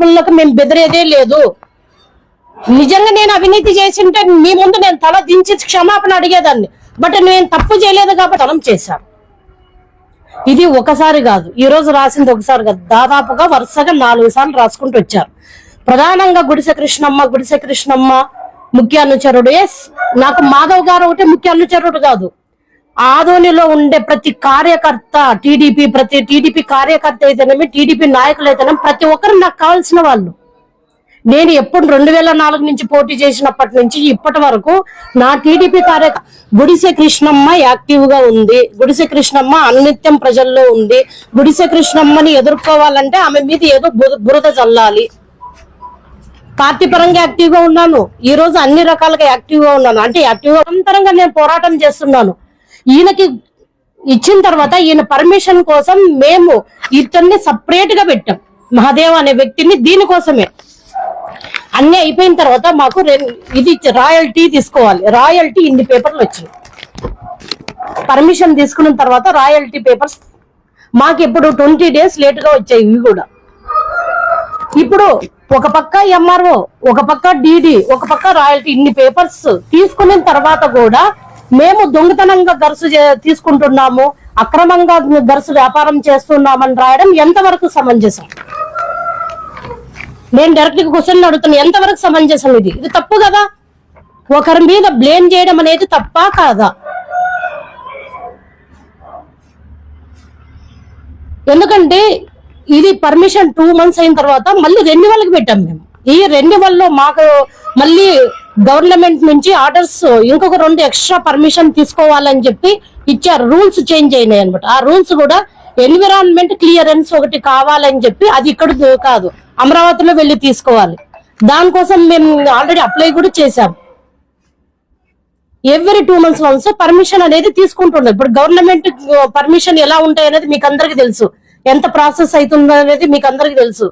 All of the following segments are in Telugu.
ఆత్మలకు మేము బెదిరేదే లేదు. నిజంగా నేను అవినీతి చేసింటే మీ ముందు నేను తల దించి క్షమాపణ అడిగేదాన్ని. బట్ నేను తప్పు చేయలేదు కాబట్టి తలం చేశాను ఇది ఒకసారి కాదు. ఈ రోజు రాసింది ఒకసారి కాదు. దాదాపుగా వరుసగా నాలుగు సార్లు రాసుకుంటూ వచ్చారు. ప్రధానంగా గుడిసె కృష్ణమ్మ గుడిసె కృష్ణమ్మ ముఖ్య అనుచరుడు ఎస్ నాకు మాధవ్ గారు ఒకటే ముఖ్య అనుచరుడు కాదు. ఆదోనిలో ఉండే ప్రతి కార్యకర్త టీడీపీ ప్రతి టీడీపీ కార్యకర్త అయితేనేమి టీడీపీ నాయకులు అయితేనేమి ప్రతి ఒక్కరు నాకు కావాల్సిన వాళ్ళు. నేను ఎప్పుడు రెండు వేల నాలుగు నుంచి పోటీ చేసినప్పటి నుంచి ఇప్పటి వరకు నా టీడీపీ కార్య గుడిసె కృష్ణమ్మ యాక్టివ్గా ఉంది. గుడిసె కృష్ణమ్మ అన్నిత్యం ప్రజల్లో ఉంది. గుడిసె కృష్ణమ్మని ఎదుర్కోవాలంటే ఆమె మీద ఏదో బురద చల్లాలి. పార్టీ పరంగా యాక్టివ్గా ఉన్నాను. ఈ రోజు అన్ని రకాలుగా యాక్టివ్గా ఉన్నాను. అంటే యాక్టివ్గా నిరంతరంగా నేను పోరాటం చేస్తున్నాను. ఈయనకి ఇచ్చిన తర్వాత ఈయన పర్మిషన్ కోసం మేము ఇతన్ని సపరేట్గా పెట్టాం. మహాదేవ్ అనే వ్యక్తిని దీనికోసమే అన్ని అయిపోయిన తర్వాత మాకు ఇది రాయల్టీ తీసుకోవాలి. రాయల్టీ ఇన్ని పేపర్లు వచ్చింది పర్మిషన్ తీసుకున్న తర్వాత రాయల్టీ పేపర్స్ మాకు ఇప్పుడు ట్వంటీ డేస్ లేట్గా వచ్చాయి ఇవి కూడా. ఇప్పుడు ఒక పక్క ఎంఆర్ఓ ఒక పక్క డిడి ఒక పక్క రాయల్టీ ఇన్ని పేపర్స్ తీసుకున్న తర్వాత కూడా మేము దొంగతనంగా గరుసు తీసుకుంటున్నాము అక్రమంగా గరుసు వ్యాపారం చేస్తున్నామని రాయడం ఎంతవరకు సమంజసం? నేను డైరెక్ట్గా క్వశ్చన్ అడుగుతున్నా ఎంతవరకు సమంజసం ఇది? ఇది తప్పు కదా? ఒకరి మీద బ్లేమ్ చేయడం అనేది తప్పా కాదా? ఎందుకంటే ఇది పర్మిషన్ టూ మంత్స్ అయిన తర్వాత మళ్ళీ రెన్యువల్కి పెట్టాం మేము. ఈ రెన్యువల్లో మాకు మళ్ళీ గవర్నమెంట్ నుంచి ఆర్డర్స్ ఇంకొక రెండు ఎక్స్ట్రా పర్మిషన్ తీసుకోవాలని చెప్పి ఇచ్చారు. రూల్స్ చేంజ్ అయినాయి అనమాట ఆ రూల్స్ కూడా ఎన్విరాన్మెంట్ క్లియరెన్స్ ఒకటి కావాలని చెప్పి అది ఇక్కడ కాదు. అమరావతిలో వెళ్ళి తీసుకోవాలి. దానికోసం మేము ఆల్రెడీ అప్లై కూడా చేశాం. Every two months once permission అనేది తీసుకుంటున్నాం. ఇప్పుడు గవర్నమెంట్ పర్మిషన్ ఎలా ఉంటాయి అనేది మీకు అందరికి తెలుసు. ఎంత ప్రాసెస్ అవుతుందో అనేది మీకు అందరికి తెలుసు.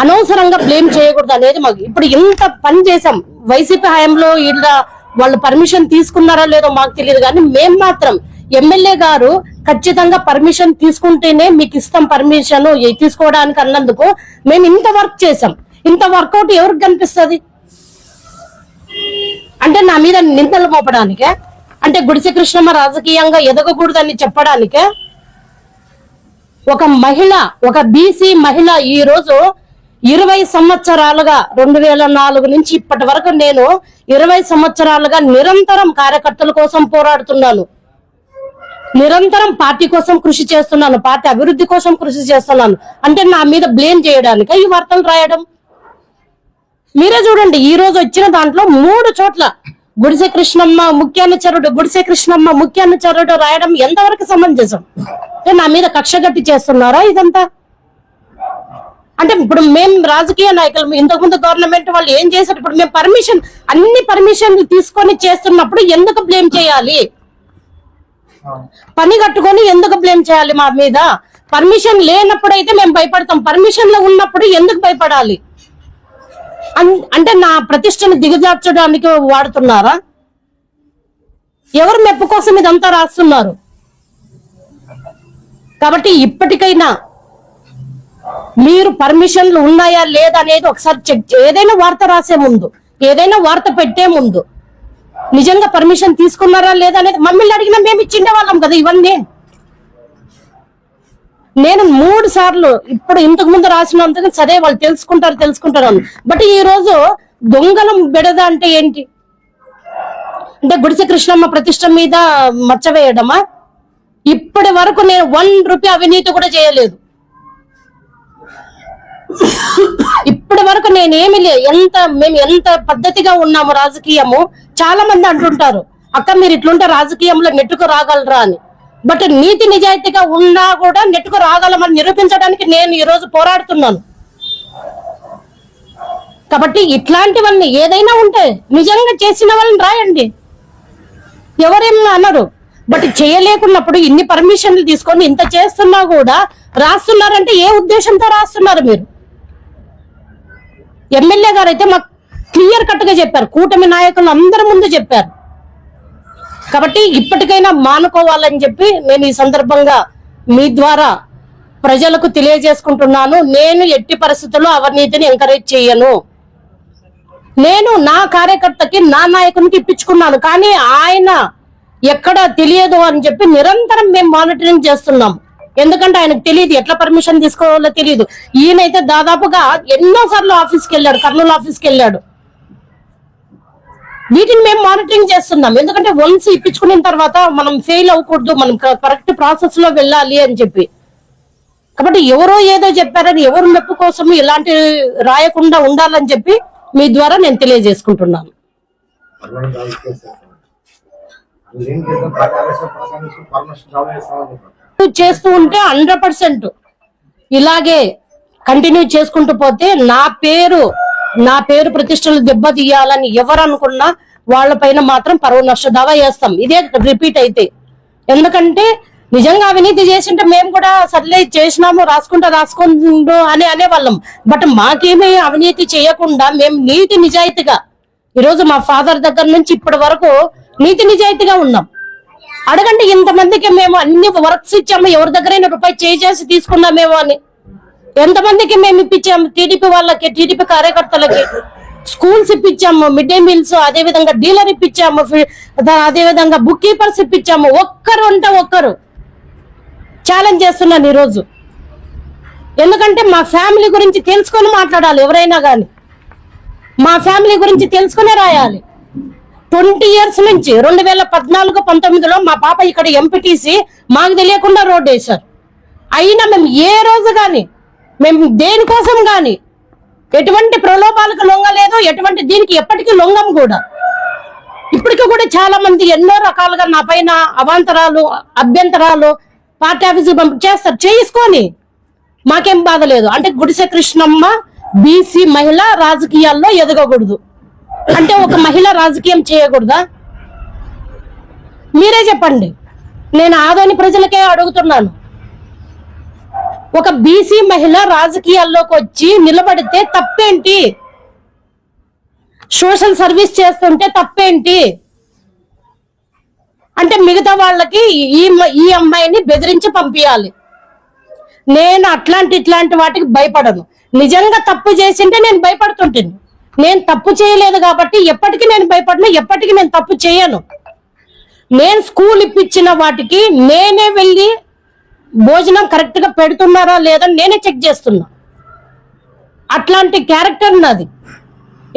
అనవసరంగా బ్లేమ్ చేయకూడదు అనేది మాకు ఇప్పుడు ఇంత పని చేసాం వైసీపీ హయాంలో ఇలా వాళ్ళు పర్మిషన్ తీసుకున్నారా లేదో మాకు తెలియదు కానీ మేం మాత్రం ఎమ్మెల్యే గారు ఖచ్చితంగా పర్మిషన్ తీసుకుంటేనే మీకు ఇస్తాం పర్మిషన్ తీసుకోవడానికి అన్నందుకు మేము ఇంత వర్క్ చేసాం ఇంత వర్కౌట్ ఎవరికి కనిపిస్తుంది? అంటే నా మీద నిందలు మోపడానికే? అంటే గుడిసె కృష్ణమ్మ రాజకీయంగా ఎదగకూడదని చెప్పడానికే? ఒక మహిళ ఒక బీసీ మహిళ ఈ రోజు ఇరవై సంవత్సరాలుగా రెండు వేల నాలుగు నుంచి ఇప్పటి వరకు నేను ఇరవై సంవత్సరాలుగా నిరంతరం కార్యకర్తల కోసం పోరాడుతున్నాను. నిరంతరం పార్టీ కోసం కృషి చేస్తున్నాను పార్టీ అభివృద్ధి కోసం కృషి చేస్తున్నాను. అంటే నా మీద బ్లేమ్ చేయడానికి ఈ వార్తలు రాయడం? మీరే చూడండి ఈ రోజు వచ్చిన దాంట్లో మూడు చోట్ల గుడిసె కృష్ణమ్మ ముఖ్యానుచరుడు గుడిసె కృష్ణమ్మ ముఖ్యానుచరుడు రాయడం ఎంతవరకు సమంజసం? నా మీద కక్ష గట్టి చేస్తున్నారా ఇదంతా? అంటే ఇప్పుడు మేము రాజకీయ నాయకులు ఇంతకు ముందు గవర్నమెంట్ వాళ్ళు ఏం చేశారు? ఇప్పుడు మేము పర్మిషన్ అన్ని పర్మిషన్లు తీసుకొని చేస్తున్నప్పుడు ఎందుకు బ్లేమ్ చేయాలి? పని కట్టుకొని ఎందుకు బ్లేమ్ చేయాలి మా మీద? పర్మిషన్ లేనప్పుడు అయితే మేము భయపడతాం. పర్మిషన్లో ఉన్నప్పుడు ఎందుకు భయపడాలి? అన్- అంటే నా ప్రతిష్టను దిగజార్చడానికి వాడుతున్నారా? ఎవరు మెప్పు కోసం ఇదంతా రాస్తున్నారు? కాబట్టి ఇప్పటికైనా మీరు పర్మిషన్లు ఉన్నాయా లేదా అనేది ఒకసారి చెక్ ఏదైనా వార్త రాసే ముందు ఏదైనా వార్త పెట్టే ముందు నిజంగా పర్మిషన్ తీసుకున్నారా లేదా అనేది మమ్మల్ని అడిగినా మేము ఇచ్చిండే వాళ్ళం కదా ఇవన్నీ. నేను మూడు సార్లు ఇప్పుడు ఇంతకు ముందు రాసినందుకు సరే వాళ్ళు తెలుసుకుంటారు తెలుసుకుంటారు అని బట్ ఈ రోజు దొంగలం బెడద అంటే ఏంటి? అంటే గుడిసె కృష్ణమ్మ ప్రతిష్ట మీద మచ్చ వేయడమా? ఇప్పటి వరకు నేను వన్ రూపీ అవినీతి కూడా చేయలేదు. ఇప్పటి వరకు నేనేమి ఎంత మేము ఎంత పద్ధతిగా ఉన్నాము రాజకీయము చాలా మంది అంటుంటారు అక్క మీరు ఇట్లుంటే రాజకీయంలో నెట్టుకు రాగలరా అని. బట్ నీతి నిజాయితీగా ఉన్నా కూడా నెట్టుకు రాగలమని నిరూపించడానికి నేను ఈ రోజు పోరాడుతున్నాను. కాబట్టి ఇట్లాంటివన్నీ ఏదైనా ఉంటే నిజంగా చేసిన వాళ్ళని రాయండి. ఎవరేం అన్నారు బట్ చేయలేకున్నప్పుడు ఇన్ని పర్మిషన్లు తీసుకొని ఇంత చేస్తున్నా కూడా రాస్తున్నారంటే ఏ ఉద్దేశంతో రాస్తున్నారు మీరు? ఎమ్మెల్యే గారు అయితే మాకు క్లియర్ కట్గా చెప్పారు. కూటమి నాయకులు అందరి ముందు చెప్పారు. కాబట్టి ఇప్పటికైనా మానుకోవాలని చెప్పి నేను ఈ సందర్భంగా మీ ద్వారా ప్రజలకు తెలియజేసుకుంటున్నాను. నేను ఎట్టి పరిస్థితుల్లో అవినీతిని ఎంకరేజ్ చేయను. నేను నా కార్యకర్తకి నా నాయకునికి ఇప్పించుకున్నాను. కానీ ఆయన ఎక్కడ తెలియదు అని చెప్పి నిరంతరం మేము మానిటరింగ్ చేస్తున్నాం. ఎందుకంటే ఆయనకు తెలియదు ఎట్లా పర్మిషన్ తీసుకోవాలో తెలియదు. ఈయనైతే దాదాపుగా ఎన్నో సార్లు ఆఫీస్కి వెళ్ళాడు కర్నూలు ఆఫీస్కి వెళ్ళాడు వీటిని మేము మానిటరింగ్ చేస్తున్నాం. ఎందుకంటే వన్స్ ఇప్పించుకున్న తర్వాత మనం ఫెయిల్ అవ్వకూడదు మనం కరెక్ట్ ప్రాసెస్లో వెళ్ళాలి అని చెప్పి. కాబట్టి ఎవరో ఏదో చెప్పారని ఎవరు మెప్పు కోసం ఇలాంటి రాయకుండా ఉండాలని చెప్పి మీ ద్వారా నేను తెలియజేసుకుంటున్నాను. పర్మనెంట్ చేస్తూ ఉంటే హండ్రెడ్ పర్సెంట్. ఇలాగే కంటిన్యూ చేసుకుంటూ పోతే నా పేరు నా పేరు ప్రతిష్టలు దెబ్బతీయాలని ఎవరు అనుకున్నా వాళ్ళ పైన మాత్రం పరువు నష్ట దావా చేస్తాం ఇదే రిపీట్ అయితే. ఎందుకంటే నిజంగా అవినీతి చేసింటే మేము కూడా సర్లే చేసినాము రాసుకుంటా రాసుకుంటు అని అనేవాళ్ళం. బట్ మాకేమీ అవినీతి చేయకుండా మేము నీతి నిజాయితీగా ఈరోజు మా ఫాదర్ దగ్గర నుంచి ఇప్పటి వరకు నీతి నిజాయితీగా ఉన్నాం. అడగండి ఇంతమందికి మేము అన్ని వర్క్స్ ఇచ్చాము ఎవరి దగ్గరైనా రూపాయి చేసి తీసుకున్నామేమో అని. ఎంతమందికి మేము ఇప్పించాము టీడీపీ వాళ్ళకి టీడీపీ కార్యకర్తలకి. స్కూల్స్ ఇప్పించాము మిడ్ డే మీల్స్ అదే విధంగా డీలర్ ఇప్పించాము అదే విధంగా బుక్ కీపర్స్ ఇప్పించాము. ఒక్కరు అంటే ఒక్కరు. ఛాలెంజ్ చేస్తున్నాను ఈరోజు. ఎందుకంటే మా ఫ్యామిలీ గురించి తెలుసుకొని మాట్లాడాలి ఎవరైనా కానీ మా ఫ్యామిలీ గురించి తెలుసుకునే రాయాలి. ట్వంటీ ఇయర్స్ నుంచి రెండు వేల పద్నాలుగు పంతొమ్మిదిలో మా పాప ఇక్కడ ఎంపీటీసీ మాకు తెలియకుండా రోడ్డు వేశారు. అయినా మేము ఏ రోజు కానీ మేము దేనికోసం కానీ ఎటువంటి ప్రలోభాలకు లొంగలేదు ఎటువంటి దీనికి ఎప్పటికీ లొంగం కూడా. ఇప్పటికీ కూడా చాలా మంది ఎన్నో రకాలుగా నా పైన అవాంతరాలు అభ్యంతరాలు పార్టీ ఆఫీస్కి పంపి చేస్తారు. చేసుకొని మాకేం బాధ లేదు. అంటే గుడిసె కృష్ణమ్మ బీసీ మహిళ రాజకీయాల్లో ఎదగకూడదు. అంటే ఒక మహిళ రాజకీయం చేయకూడదా? మీరే చెప్పండి. నేను ఆదోని ప్రజలకే అడుగుతున్నాను. ఒక బీసీ మహిళ రాజకీయాల్లోకి వచ్చి నిలబడితే తప్పేంటి? సోషల్ సర్వీస్ చేస్తుంటే తప్పేంటి? అంటే మిగతా వాళ్ళకి ఈ ఈ అమ్మాయిని బెదిరించి పంపించాలి నేను అట్లాంటి ఇట్లాంటి వాటికి భయపడను. నిజంగా తప్పు చేసింటే నేను భయపడుతుంటాను. నేను తప్పు చేయలేదు కాబట్టి ఎప్పటికీ నేను భయపడను ఎప్పటికీ నేను తప్పు చేయను. నేను స్కూల్ ఇప్పించిన వాటికి నేనే వెళ్ళి భోజనం కరెక్ట్గా పెడుతున్నారా లేదా నేనే చెక్ చేస్తున్నా. అట్లాంటి క్యారెక్టర్ నాది.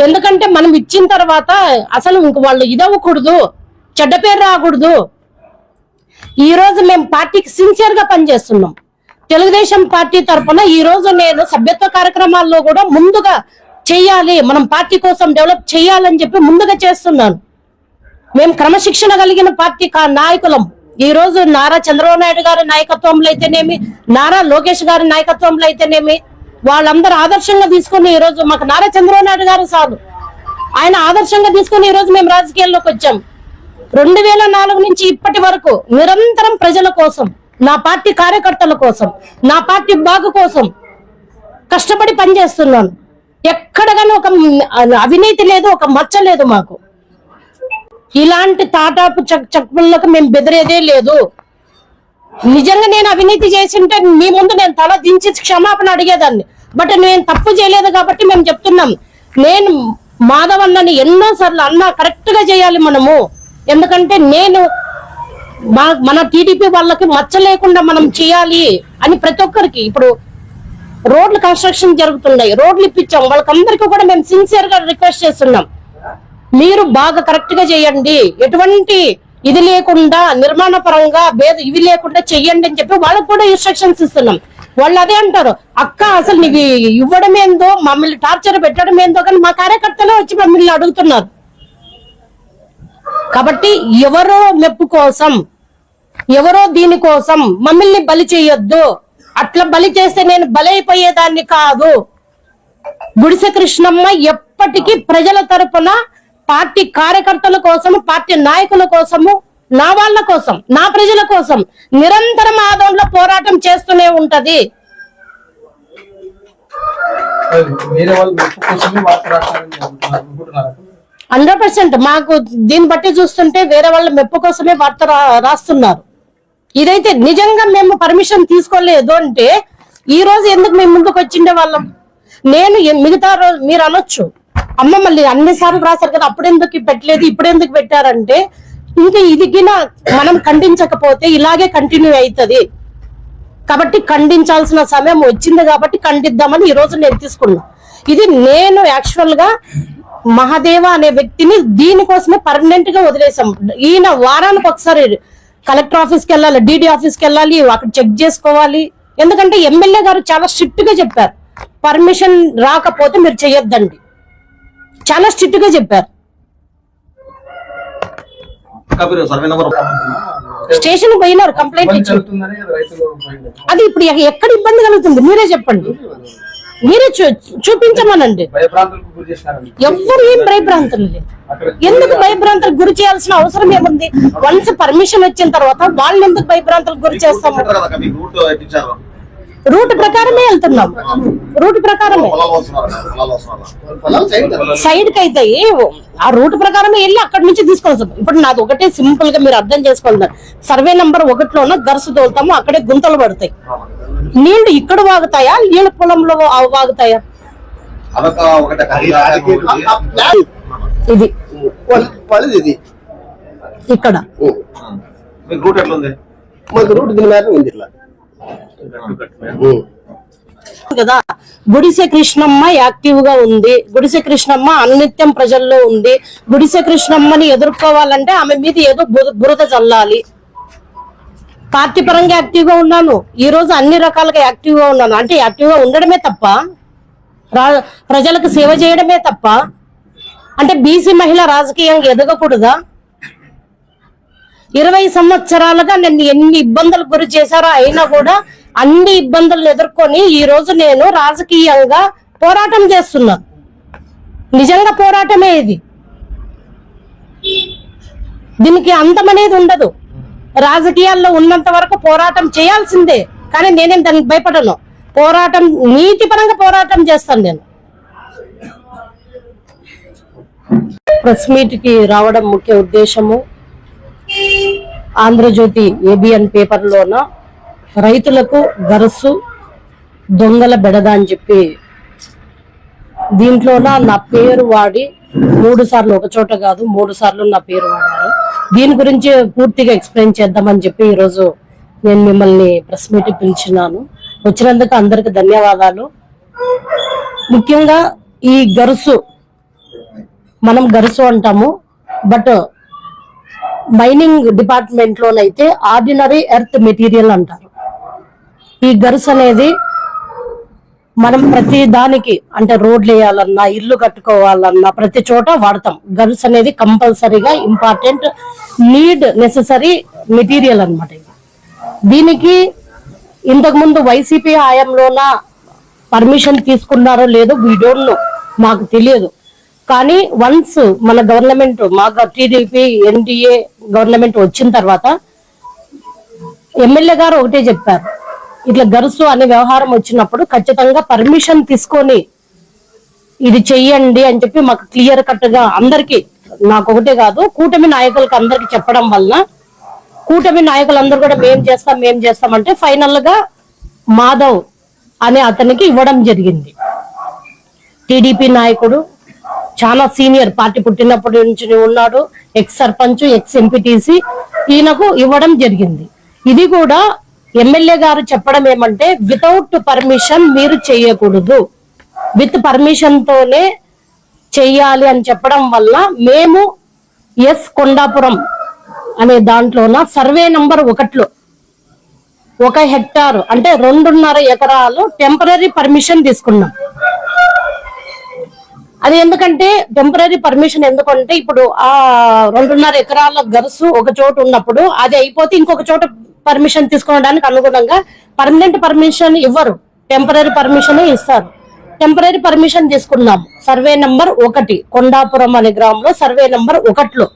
ఎందుకంటే మనం ఇచ్చిన తర్వాత అసలు ఇంక వాళ్ళు ఇదవ్వకూడదు చెడ్డ పేరు రాకూడదు. ఈ రోజు మేము పార్టీకి సిన్సియర్గా పనిచేస్తున్నాం. తెలుగుదేశం పార్టీ తరఫున ఈ రోజు నేను సభ్యత్వ కార్యక్రమాల్లో కూడా ముందుగా చెయ్యాలి మనం పార్టీ కోసం డెవలప్ చేయాలని చెప్పి ముందుగా చేస్తున్నాను. మేము క్రమశిక్షణ కలిగిన పార్టీ కా నాయకులం. ఈ రోజు నారా చంద్రబాబు నాయుడు గారి నాయకత్వంలో అయితేనేమి నారా లోకేష్ గారి నాయకత్వంలో అయితేనేమి వాళ్ళందరూ ఆదర్శంగా తీసుకుని ఈ రోజు మాకు నారా చంద్రబాబు నాయుడు గారు సాగు ఆయన ఆదర్శంగా తీసుకుని ఈ రోజు మేము రాజకీయాల్లోకి వచ్చాం. రెండు వేల నాలుగు నుంచి ఇప్పటి వరకు నిరంతరం ప్రజల కోసం నా పార్టీ కార్యకర్తల కోసం నా పార్టీ బాగు కోసం కష్టపడి పనిచేస్తున్నాను. ఎక్కడగానో ఒక అవినీతి లేదు ఒక మచ్చ లేదు మాకు. ఇలాంటి తాటాపు చక్ చక్కులకు మేము బెదిరేదే లేదు. నిజంగా నేను అవినీతి చేసింటే మీ ముందు నేను తల దించి క్షమాపణ అడిగేదాన్ని. బట్ నేను తప్పు చేయలేదు కాబట్టి మేము చెప్తున్నాం. నేను మాధవన్నని ఎన్నో సార్లు అన్న కరెక్ట్గా చేయాలి మనము. ఎందుకంటే నేను మా- మన టీడీపీ వాళ్ళకి మచ్చ లేకుండా మనం చేయాలి అని ప్రతి ఒక్కరికి. ఇప్పుడు రోడ్లు కన్స్ట్రక్షన్ జరుగుతున్నాయి. రోడ్లు ఇప్పించాం. వాళ్ళకందరికీ కూడా మేము సిన్సియర్గా రిక్వెస్ట్ చేస్తున్నాం. మీరు బాగా కరెక్ట్గా చేయండి. ఎటువంటి ఇది లేకుండా నిర్మాణ పరంగా భేద ఇవి లేకుండా చెయ్యండి అని చెప్పి వాళ్ళకు కూడా ఇన్స్ట్రక్షన్స్ ఇస్తున్నాం. వాళ్ళు అదే అంటారు. అక్క అసలు నీవి ఇవ్వడం ఏందో మమ్మల్ని టార్చర్ పెట్టడం ఏందో కానీ మా కార్యకర్తలే వచ్చి మమ్మల్ని అడుగుతున్నారు. కాబట్టి ఎవరో మెప్పు కోసం ఎవరో దీనికోసం మమ్మల్ని బలి చేయొద్దు. అట్లా బలి చేస్తే నేను బలైపోయేదాన్ని కాదు. గుడిసె కృష్ణమ్మ ఎప్పటికీ ప్రజల తరపున పార్టీ కార్యకర్తల కోసం పార్టీ నాయకుల కోసము నా వాళ్ళ కోసం నా ప్రజల కోసం నిరంతరం ఆదంలో పోరాటం చేస్తూనే ఉంటది. కోసమే హండ్రెడ్ పర్సెంట్ మాకు దీన్ని బట్టి చూస్తుంటే వేరే వాళ్ళ మెప్పు కోసమే వార్త రా- రాస్తున్నారు. ఇదైతే నిజంగా మేము పర్మిషన్ తీసుకోలేదు అంటే ఈ రోజు ఎందుకు మేము ముందుకు వచ్చిండే వాళ్ళం? నేను మిగతా రోజు మీరు అనొచ్చు. అమ్మ మళ్ళీ అన్ని సార్లు రాశారు కదా అప్పుడు ఎందుకు పెట్టలేదు ఇప్పుడు ఎందుకు పెట్టారంటే ఇంకా ఇదిగిన మనం ఖండించకపోతే ఇలాగే కంటిన్యూ అవుతది కాబట్టి ఖండించాల్సిన సమయం వచ్చింది కాబట్టి ఖండిద్దామని ఈ రోజు నేను తీసుకున్నా. ఇది నేను యాక్చువల్గా మహాదేవ అనే వ్యక్తిని దీనికోసమే పర్మనెంట్గా వదిలేసాం ఈయన వారానికి ఒకసారి కలెక్టర్ ఆఫీస్కి వెళ్ళాలి డీడీ ఆఫీస్కి వెళ్ళాలి అక్కడ చెక్ చేసుకోవాలి. ఎందుకంటే ఎమ్మెల్యే గారు చాలా స్ట్రిక్ట్గా చెప్పారు. పర్మిషన్ రాకపోతే మీరు చెయ్యొద్దండి చాలా స్ట్రిక్ట్గా చెప్పారు. కబీర్ సర్వే నెంబర్ స్టేషన్ పోయినారు కంప్లైంట్ ఇచ్చి. అది ఇప్పుడు ఎక్కడ ఇబ్బంది కలుగుతుంది? మీరే చెప్పండి. మీరే చూ- చూపించమనండి. ఎవ్వరు ఏం భయభ్రాంతులు లేదు ఎందుకు భయభ్రాంతులకు గురి చేయాల్సిన అవసరం ఏముంది? వన్స్ పర్మిషన్ వచ్చిన తర్వాత వాళ్ళని ఎందుకు భయభ్రాంతులకు గురి చేస్తాము? రూట్ ప్రకారమే వెళ్తున్నాం. రూట్ ప్రకారమే. సైడ్కి అయితే ఆ రూట్ ప్రకారమే వెళ్ళి అక్కడి నుంచి తీసుకొని ఇప్పుడు నాది ఒకటే సింపుల్గా మీరు అర్థం చేసుకోవాలి సర్వే నంబర్ ఒకటిలోన గరుసు తోలుతాము అక్కడే గుంతలు పడతాయి. నీళ్ళు ఇక్కడ వాగుతాయా నీళ్ళ పొలంలో వాగుతాయా? ఇది. ఇక్కడ. రూట్ ఎట్లుంది? మాకు రూట్ దీని మీద ఉంది ఇట్లా. కదా గుడిసె కృష్ణమ్మ యాక్టివ్గా ఉంది. గుడిసె కృష్ణమ్మ అన్నిత్యం ప్రజల్లో ఉంది. గుడిసె కృష్ణమ్మని ఎదుర్కోవాలంటే ఆమె మీద ఏదో బురద చల్లాలి పార్టీ పరంగా యాక్టివ్గా ఉన్నాను. ఈ రోజు అన్ని రకాలుగా యాక్టివ్గా ఉన్నాను. అంటే యాక్టివ్గా ఉండడమే తప్ప ప్రజలకు సేవ చేయడమే తప్ప అంటే బీసీ మహిళ రాజకీయంగా ఎదగకూడదా? ఇరవై సంవత్సరాలుగా నన్ను ఎన్ని ఇబ్బందులకు గురి చేశారో అయినా కూడా అన్ని ఇబ్బందులను ఎదుర్కొని ఈ రోజు నేను రాజకీయంగా పోరాటం చేస్తున్నాను నిజంగా పోరాటమే ఇది. దీనికి అంతం అనేది ఉండదు. రాజకీయాల్లో ఉన్నంత వరకు పోరాటం చేయాల్సిందే. కానీ నేనేం దానికి భయపడను. పోరాటం నీతిపరంగా పోరాటం చేస్తాను నేను. ప్రెస్ మీట్కి రావడం ముఖ్య ఉద్దేశము. ఆంధ్రజ్యోతి ఏబిఎన్ పేపర్లోన రైతులకు గరసు దొంగల బెడద అని చెప్పి దీంట్లోన నా పేరు వాడి మూడు సార్లు ఒక చోట కాదు మూడు సార్లు నా పేరు వాడారు. దీని గురించి పూర్తిగా ఎక్స్ప్లెయిన్ చేద్దామని చెప్పి ఈరోజు నేను మిమ్మల్ని ప్రెస్ మీట్ పిలిచినాను. వచ్చినందుకు అందరికి ధన్యవాదాలు. ముఖ్యంగా ఈ గరుసు మనం గరుసు అంటాము బట్ మైనింగ్ డిపార్ట్మెంట్ లోనైతే ఆర్డినరీ ఎర్త్ మెటీరియల్ అంటారు. ఈ గర్స్ అనేది మనం ప్రతి దానికి అంటే రోడ్లు వేయాలన్నా ఇల్లు కట్టుకోవాలన్నా ప్రతి చోట వాడతాం. గర్స్ అనేది కంపల్సరీగా ఇంపార్టెంట్ నీడ్ నెససరీ మెటీరియల్ అనమాట దీనికి ఇంతకుముందు వైసీపీ హయాంలోన పర్మిషన్ తీసుకున్నారో లేదో వీ డోంట్ నో మాకు తెలియదు. కానీ వన్స్ మన గవర్నమెంట్ మా టీడీపీ ఎన్డీఏ గవర్నమెంట్ వచ్చిన తర్వాత ఎమ్మెల్యే గారు ఒకటే చెప్పారు. ఇట్లా గరుసు అనే వ్యవహారం వచ్చినప్పుడు ఖచ్చితంగా పర్మిషన్ తీసుకొని ఇది చెయ్యండి అని చెప్పి మాకు క్లియర్ కట్గా అందరికి నాకు ఒకటే కాదు కూటమి నాయకులకు అందరికి చెప్పడం వలన కూటమి నాయకులందరూ కూడా మేం చేస్తాం మేం చేస్తాం అంటే ఫైనల్గా మాధవ్ అనే అతనికి ఇవ్వడం జరిగింది. టీడీపీ నాయకుడు చాలా సీనియర్ పార్టీ పుట్టినప్పటి నుంచి ఉన్నాడు ఎక్స్ సర్పంచ్ ఎక్స్ ఎంపీటీసీ ఈయనకు ఇవ్వడం జరిగింది. ఇది కూడా ఎమ్మెల్యే గారు చెప్పడం ఏమంటే వితౌట్ పర్మిషన్ మీరు చేయకూడదు. విత్ పర్మిషన్ తోనే చెయ్యాలి అని చెప్పడం వల్ల మేము ఎస్ కొండాపురం అనే దాంట్లోన సర్వే నంబర్ ఒకటిలో ఒక హెక్టార్ అంటే రెండున్నర ఎకరాలు టెంపరీ పర్మిషన్ తీసుకున్నాం. అది ఎందుకంటే టెంపరీ పర్మిషన్ ఎందుకంటే ఇప్పుడు ఆ రెండున్నర ఎకరాల గరుసు ఒక చోట ఉన్నప్పుడు అది అయిపోతే ఇంకొక చోట పర్మిషన్ తీసుకోవడానికి అనుగుణంగా పర్మనెంట్ పర్మిషన్ ఇవ్వరు. టెంపరీ పర్మిషన్ ఇస్తారు. టెంపరీ పర్మిషన్ తీసుకున్నాం. సర్వే నంబర్ ఒకటి కొండాపురం అనే గ్రామంలో సర్వే నంబర్ ఒకటిలో.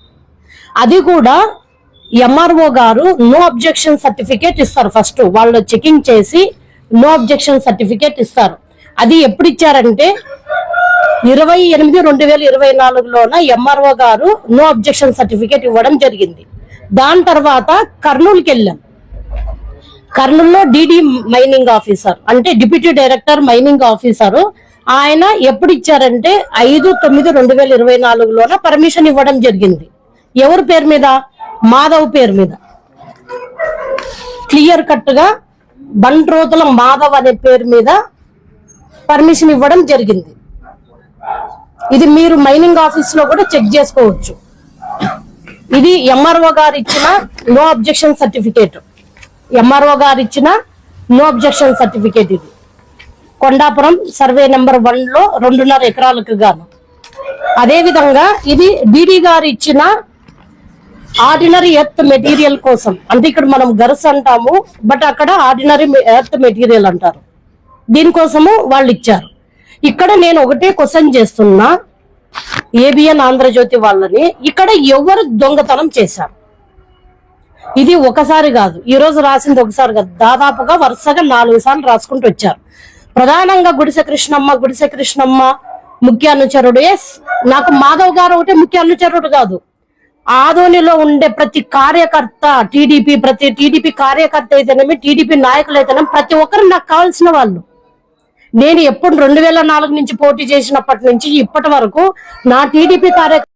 అది కూడా ఎంఆర్ఓ గారు నో అబ్జెక్షన్ సర్టిఫికేట్ ఇస్తారు ఫస్ట్ వాళ్ళు చెకింగ్ చేసి నో అబ్జెక్షన్ సర్టిఫికేట్ ఇస్తారు. అది ఎప్పుడు ఇచ్చారంటే ఇరవై ఎనిమిది రెండు వేల ఇరవై నాలుగులోన ఎంఆర్ఓ గారు నో అబ్జెక్షన్ సర్టిఫికేట్ ఇవ్వడం జరిగింది. దాని తర్వాత కర్నూలుకి వెళ్ళాం. కర్నూలులో డిడి మైనింగ్ ఆఫీసర్ అంటే డిప్యూటీ డైరెక్టర్ మైనింగ్ ఆఫీసర్ ఆయన ఎప్పుడు ఇచ్చారంటే ఐదు తొమ్మిది రెండు వేల ఇరవై నాలుగులోన పర్మిషన్ ఇవ్వడం జరిగింది. ఎవరి పేరు మీద? మాధవ్ పేరు మీద. క్లియర్ కట్గా బండ్రోతుల మాధవ్ అనే పేరు మీద పర్మిషన్ ఇవ్వడం జరిగింది. ఇది మీరు మైనింగ్ ఆఫీస్లో కూడా చెక్ చేసుకోవచ్చు. ఇది ఎంఆర్ఓ గారు ఇచ్చిన నో అబ్జెక్షన్ సర్టిఫికేట్ ఎంఆర్ఓ గారు ఇచ్చిన నో అబ్జెక్షన్ సర్టిఫికేట్ ఇది. కొండాపురం సర్వే నెంబర్ వన్లో రెండున్నర ఎకరాలకు గాను. అదేవిధంగా ఇది డిడి గారు ఇచ్చిన ఆర్డినరీ ఎర్త్ మెటీరియల్ కోసం. అంటే ఇక్కడ మనం గర్స్ అంటాము బట్ అక్కడ ఆర్డినరీ ఎర్త్ మెటీరియల్ అంటారు. దీనికోసము వాళ్ళు ఇచ్చారు. ఇక్కడ నేను ఒకటే క్వశ్చన్ చేస్తున్నా ఏబిఎన్ ఆంధ్రజ్యోతి వాళ్ళని. ఇక్కడ ఎవరు దొంగతనం చేశారు? ఇది ఒకసారి కాదు ఈ రోజు రాసింది ఒకసారి కాదు. దాదాపుగా వరుసగా నాలుగు సార్లు రాసుకుంటూ వచ్చారు. ప్రధానంగా గుడిసె కృష్ణమ్మ గుడిసె కృష్ణమ్మ ముఖ్య అనుచరుడు. ఎస్ నాకు మాధవ్ గారు ఒకటే ముఖ్య అనుచరుడు కాదు. ఆదోనిలో ఉండే ప్రతి కార్యకర్త టీడీపీ ప్రతి టీడీపీ కార్యకర్త అయితేనేమి టీడీపీ నాయకులు అయితేనేమి ప్రతి ఒక్కరు నాకు కావాల్సిన వాళ్ళు. నేను ఎప్పుడు రెండు వేల నాలుగు నుంచి పోటీ చేసినప్పటి నుంచి ఇప్పటి వరకు నా టీడీపీ కార్యక్రమం